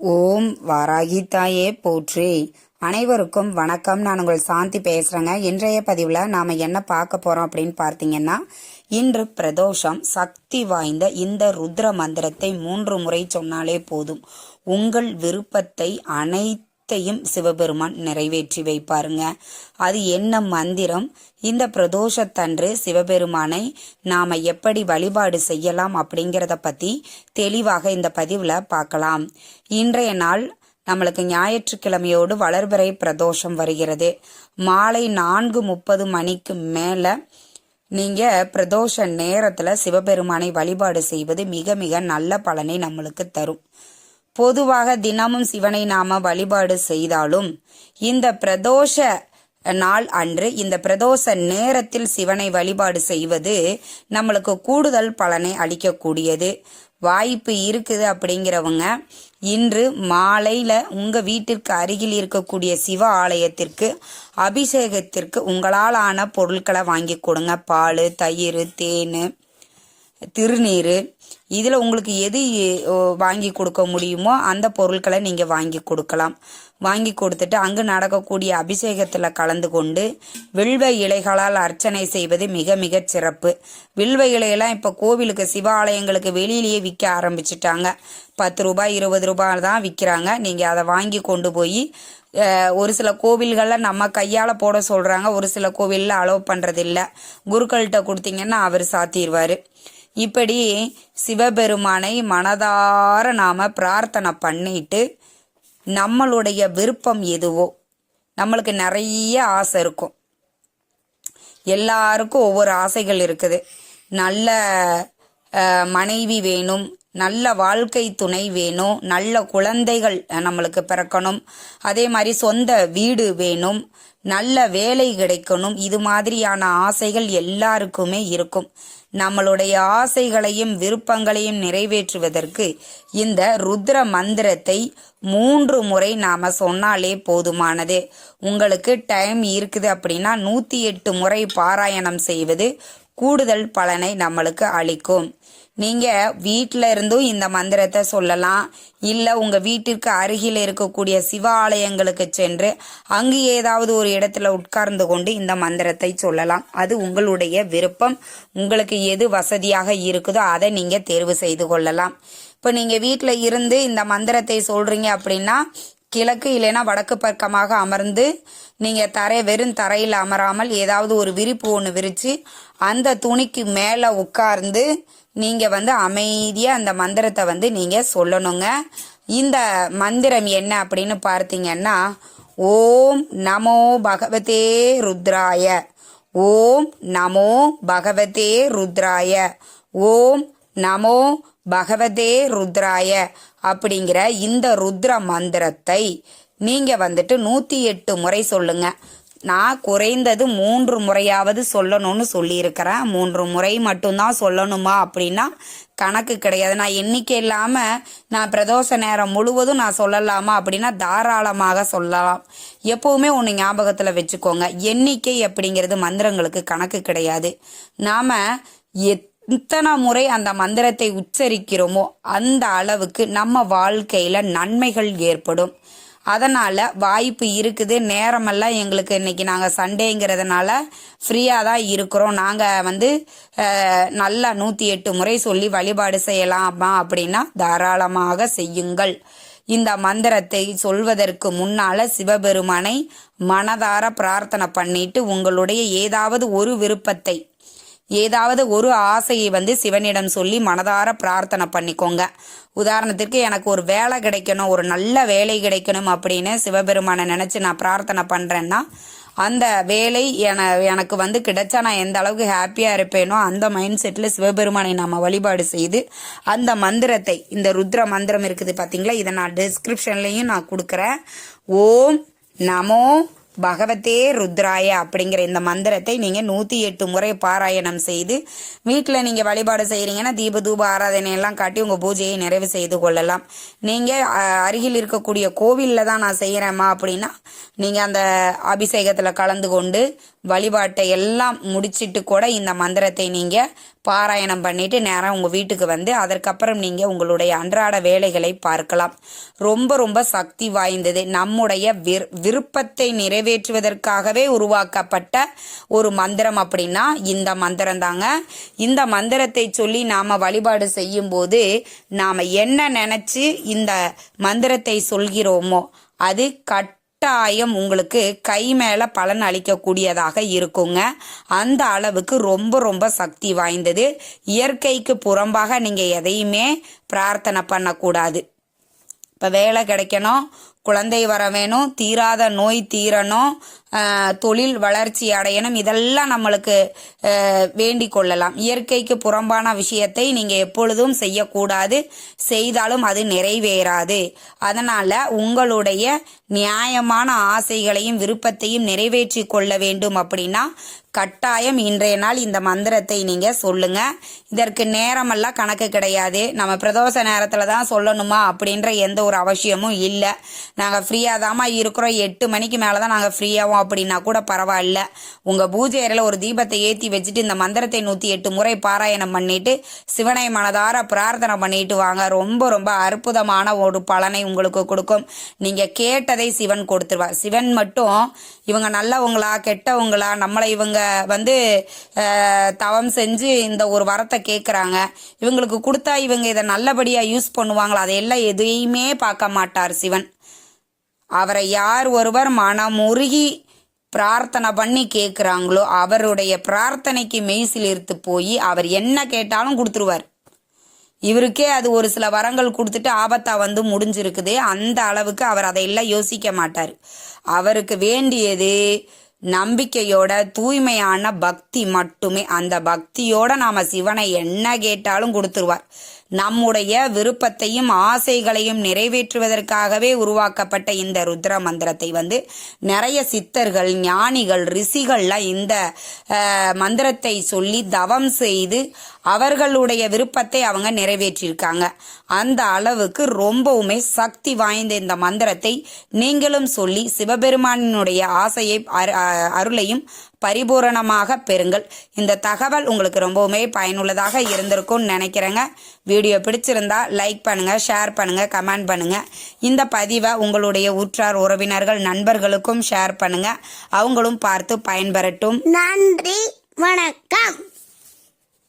ஓம் வாராகி தாயே போற்றி. அனைவருக்கும் வணக்கம். நான் உங்கள் சாந்தி பேசுகிறேங்க இன்றைய பதிவில் நாம் என்ன பார்க்க போகிறோம் அப்படின்னு பார்த்தீங்கன்னா இன்று பிரதோஷம் சக்தி வாய்ந்த இந்த ருத்ர மந்திரத்தை மூன்று முறை சொன்னாலே போதும். உங்கள் விருப்பத்தை அனைத்தையும் சிவபெருமான் நிறைவேற்றி வைப்பாருங்க. அது என்ன மந்திரம்? இந்த பிரதோஷத்தன்று சிவபெருமானை நாம எப்படி வழிபாடு செய்யலாம் அப்படிங்கிறத பத்தி தெளிவாக இந்த பதிவுல பார்க்கலாம். இன்றைய நாள் நம்மளுக்கு ஞாயிற்றுக்கிழமையோடு வளர்பிறை பிரதோஷம் வருகிறது. மாலை நான்கு முப்பது மணிக்கு மேல நீங்க பிரதோஷ நேரத்துல சிவபெருமானை வழிபாடு செய்வது மிக மிக நல்ல பலனை நம்மளுக்கு தரும். பொதுவாக தினமும் சிவனை நாம வழிபாடு செய்தாலும் இந்த பிரதோஷ நாள் அன்று இந்த பிரதோஷ நேரத்தில் சிவனை வழிபாடு செய்வது நம்மளுக்கு கூடுதல் பலனை அளிக்கக்கூடியது. வாய்ப்பு இருக்குது அப்படிங்கிறவங்க இன்று மாலையில உங்க வீட்டிற்கு அருகில் இருக்கக்கூடிய சிவ ஆலயத்திற்கு அபிஷேகத்திற்கு உங்களால் ஆன பொருட்களை வாங்கி கொடுங்க. பால் தயிர் தேன் திருநீர் இதில் உங்களுக்கு எது வாங்கி கொடுக்க முடியுமோ அந்த பொருட்களை நீங்கள் வாங்கி கொடுக்கலாம். வாங்கி கொடுத்துட்டு அங்கு நடக்கக்கூடிய அபிஷேகத்தில் கலந்து கொண்டு வில்வ இலைகளால் அர்ச்சனை செய்வது மிக மிக சிறப்பு. வில்வ இலையெல்லாம் இப்போ கோவிலுக்கு சிவாலயங்களுக்கு வெளியிலேயே விற்க ஆரம்பிச்சிட்டாங்க. பத்து ரூபாய் இருபது ரூபாய் தான் விற்கிறாங்க நீங்கள் அதை வாங்கி கொண்டு போய் ஒரு சில கோவில்களில் நம்ம கையால் போட சொல்கிறாங்க ஒரு சில கோவிலில் அலோவ் பண்ணுறதில்ல குருக்கள்கிட்ட கொடுத்தீங்கன்னா அவர் சாத்திடுவார். இப்படி சிவபெருமானை மனதார நாம பிரார்த்தனை பண்ணிட்டு நம்மளுடைய விருப்பம் எதுவோ நம்மளுக்கு நிறைய ஆசை இருக்கும். எல்லாருக்கும் ஒவ்வொரு ஆசைகள் இருக்குது. நல்ல மனைவி வேணும் நல்ல வாழ்க்கை துணை வேணும். நல்ல குழந்தைகள் நம்மளுக்கு பிறக்கணும். அதே மாதிரி சொந்த வீடு வேணும். நல்ல வேலை கிடைக்கணும். இது மாதிரியான ஆசைகள் எல்லாருக்குமே இருக்கும். நம்மளுடைய ஆசைகளையும் விருப்பங்களையும் நிறைவேற்றுவதற்கு இந்த ருத்ர மந்திரத்தை மூன்று முறை நாம சொன்னாலே போதுமானது. உங்களுக்கு டைம் இருக்குது அப்படின்னா நூத்தி எட்டு முறை பாராயணம் செய்வது கூடுதல் பலனை நம்மளுக்கு அளிக்கும். நீங்க வீட்டில இருந்தும் இந்த மந்திரத்தை சொல்லலாம். இல்ல உங்க வீட்டிற்கு அருகில் இருக்கக்கூடிய சிவ ஆலயங்களுக்கு சென்று அங்கு ஏதாவது ஒரு இடத்துல உட்கார்ந்து கொண்டு இந்த மந்திரத்தை சொல்லலாம். அது உங்களுடைய விருப்பம். உங்களுக்கு எது வசதியாக இருக்குதோ அதை நீங்க தேர்வு செய்து கொள்ளலாம். இப்போ நீங்கள் வீட்டில் இருந்து இந்த மந்திரத்தை சொல்கிறீங்க அப்படின்னா கிழக்கு இல்லைன்னா வடக்கு பக்கமாக அமர்ந்து நீங்க தரை வெறும் தரையில் அமராமல் ஏதாவது ஒரு விரிப்பு ஒன்று விரிச்சு அந்த துணிக்கு மேலே உட்கார்ந்து நீங்க வந்து அமைதியாக அந்த மந்திரத்தை வந்து நீங்க சொல்லணுங்க. இந்த மந்திரம் என்ன அப்படின்னு பார்த்தீங்கன்னா ஓம் நமோ பகவதே ருத்ராய. ஓம் நமோ பகவதே ருத்ராய. ஓம் நமோ பகவதே ருத்ராய அப்படிங்கிற இந்த ருத்ர மந்திரத்தை நீங்க வந்துட்டு நூத்தி எட்டு முறை சொல்லுங்க. நான் குறைந்தது மூன்று முறையாவது சொல்லணும்னு சொல்லியிருக்கிறேன். மூன்று முறை மட்டும்தான் சொல்லணுமா அப்படின்னா கணக்கு கிடையாது. நான் எண்ணிக்கை இல்லாமல் நான் பிரதோஷ நேரம் முழுவதும் நான் சொல்லலாமா அப்படின்னா தாராளமாக சொல்லலாம். எப்பவுமே ஒன்று ஞாபகத்தில் வச்சுக்கோங்க. எண்ணிக்கை அப்படிங்கிறது மந்திரங்களுக்கு கணக்கு கிடையாது. நாம் எத்தனை முறை அந்த மந்திரத்தை உச்சரிக்கிறோமோ அந்த அளவுக்கு நம்ம வாழ்க்கையில் நன்மைகள் ஏற்படும். அதனால் வாய்ப்பு இருக்குது. நேரமெல்லாம் எங்களுக்கு இன்னைக்கு நாங்கள் சண்டேங்கிறதுனால ஃப்ரீயாக தான் இருக்கிறோம். நாங்கள் வந்து நல்லா நூற்றி எட்டு முறை சொல்லி வழிபாடு செய்யலாமா அப்படின்னா தாராளமாக செய்யுங்கள். இந்த மந்திரத்தை சொல்வதற்கு முன்னால சிவபெருமானை மனதார பிரார்த்தனை பண்ணிட்டு உங்களுடைய ஏதாவது ஒரு விருப்பத்தை ஏதாவது ஒரு ஆசையை வந்து சிவனிடம் சொல்லி மனதார பிரார்த்தனை பண்ணிக்கோங்க. உதாரணத்திற்கு எனக்கு ஒரு வேலை கிடைக்கணும் ஒரு நல்ல வேலை கிடைக்கணும் அப்படின்னு சிவபெருமானை நினச்சி நான் பிரார்த்தனை பண்ணுறேன்னா அந்த வேலை என எனக்கு வந்து கிடைச்சா நான் எந்த அளவுக்கு ஹாப்பியாக இருப்பேனோ அந்த மைண்ட் செட்டில் சிவபெருமானை நாம் வழிபாடு செய்து அந்த மந்திரத்தை இந்த ருத்ர மந்திரம் இருக்குது பார்த்தீங்களா இதை நான் டிஸ்கிரிப்ஷன்லேயும் நான் கொடுக்குறேன். ஓம் நமோ பகவதே ருத்ராய அப்படிங்கிற இந்த மந்திரத்தை நீங்கள் நூற்றி எட்டு முறை பாராயணம் செய்து வீட்டில் நீங்கள் வழிபாடு செய்கிறீங்கன்னா தீப தூப ஆராதனை எல்லாம் காட்டி உங்கள் பூஜையை நிறைவு செய்து கொள்ளலாம். நீங்கள் அருகில் இருக்கக்கூடிய கோவிலில் தான் நான் செய்கிறேம்மா அப்படின்னா நீங்கள் அந்த அபிஷேகத்தில் கலந்து கொண்டு வழிபாட்டை எல்லாம் முடிச்சிட்டு கூட இந்த மந்திரத்தை நீங்கள் பாராயணம் பண்ணிட்டு நேரம் உங்கள் வீட்டுக்கு வந்து அதற்கப்புறம் நீங்கள் உங்களுடைய அன்றாட வேலைகளை பார்க்கலாம். ரொம்ப ரொம்ப சக்தி வாய்ந்தது. நம்முடைய விர் விருப்பத்தை நிறைவேற்றுவதற்காகவே உருவாக்கப்பட்ட ஒரு மந்திரம் அப்படின்னா இந்த மந்திரம் தாங்க. இந்த மந்திரத்தை சொல்லி நாம் வழிபாடு செய்யும்போது நாம் என்ன நினச்சி இந்த மந்திரத்தை சொல்கிறோமோ அது கட் கட்டாயம் உங்களுக்கு கை மேலே பலன் அளிக்கக்கூடியதாக இருக்குங்க. அந்த அளவுக்கு ரொம்ப ரொம்ப சக்தி வாய்ந்தது. இயற்கைக்கு புறம்பாக நீங்கள் எதையுமே பிரார்த்தனை பண்ணக்கூடாது. இப்போ வேலை கிடைக்கணும். குழந்தை வர வேணும் தீராத நோய் தீரணும் தொழில் வளர்ச்சி அடையணும் இதெல்லாம் நம்மளுக்கு வேண்டிக் கொள்ளலாம். இயற்கைக்கு புறம்பான விஷயத்தை நீங்கள் எப்பொழுதும் செய்யக்கூடாது. செய்தாலும் அது நிறைவேறாது. அதனால் உங்களுடைய நியாயமான ஆசைகளையும் விருப்பத்தையும் நிறைவேற்றி கொள்ள வேண்டும் அப்படின்னா கட்டாயம் இன்றைய நாள் இந்த மந்திரத்தை நீங்கள் சொல்லுங்க. இதற்கு நேரமெல்லாம் கணக்கு கிடையாது. நம்ம பிரதோஷ நேரத்தில் தான் சொல்லணுமா அப்படின்ற எந்த ஒரு அவசியமும் இல்லை. நாங்கள் ஃப்ரீயாக தாம்மா இருக்கிறோம். எட்டு மணிக்கு மேலே தான் நாங்கள் ஃப்ரீயாகும் அப்படின்னா கூட பரவாயில்ல. உங்கள் பூஜை அறையில் ஒரு தீபத்தை ஏற்றி வச்சுட்டு இந்த மந்திரத்தை நூற்றி எட்டு முறை பாராயணம் பண்ணிட்டு சிவனை மனதார பிரார்த்தனை பண்ணிட்டு வாங்க. ரொம்ப ரொம்ப அற்புதமான ஒரு பலனை உங்களுக்கு கொடுக்கும். நீங்கள் கேட்டதை சிவன் கொடுத்துருவார். சிவன் மட்டும் இவங்க நல்லவங்களா கெட்டவங்களா நம்மளை இவங்க வந்து தவம் செஞ்சு இந்த ஒரு வரத்தை கேட்குறாங்க இவங்களுக்கு கொடுத்தா இவங்க இதை நல்லபடியாக யூஸ் பண்ணுவாங்களா? அதையெல்லாம் எதையுமே பார்க்க மாட்டார் சிவன். அவரை யார் ஒருவர் மனமுருகி பிரார்த்தனை பண்ணி கேட்குறாங்களோ அவருடைய பிரார்த்தனைக்கு மெய்சிலிருத்து போய் அவர் என்ன கேட்டாலும் கொடுத்துருவார். இவருக்கே அது ஒரு சில வரங்கள் கொடுத்துட்டு ஆபத்தா வந்து முடிஞ்சிருக்குது அந்த அளவுக்கு அவர் அதையெல்லாம் யோசிக்க மாட்டார். அவருக்கு வேண்டியது நம்பிக்கையோட தூய்மையான பக்தி மட்டுமே. அந்த பக்தியோட நாம சிவனை என்ன கேட்டாலும் கொடுத்துருவார். நம்முடைய விருப்பத்தையும் ஆசைகளையும் நிறைவேற்றுவதற்காகவே உருவாக்கப்பட்ட இந்த ருத்ர மந்திரத்தை வந்து நிறைய சித்தர்கள் ஞானிகள் ரிஷிகள்லாம் இந்த மந்திரத்தை சொல்லி தவம் செய்து அவர்களுடைய விருப்பத்தை அவங்க நிறைவேற்றியிருக்காங்க. அந்த அளவுக்கு ரொம்பவுமே சக்தி வாய்ந்த இந்த மந்திரத்தை நீங்களும் சொல்லி சிவபெருமானினுடைய ஆசையை அரு- அ- அருளையும் பரிபூரணமாக பெறுங்கள். இந்த தகவல் உங்களுக்கு ரொம்பவுமே பயனுள்ளதாக இருந்திருக்கும்னு நினைக்கிறேங்க. வீடியோ பிடிச்சிருந்தா லைக் பண்ணுங்க ஷேர் பண்ணுங்க கமெண்ட் பண்ணுங்க. இந்த பதிவை உங்களுடைய உற்றார் உறவினர்கள் நண்பர்களுக்கும் ஷேர் பண்ணுங்க. அவங்களும் பார்த்து பயன்பெறட்டும். நன்றி வணக்கம்.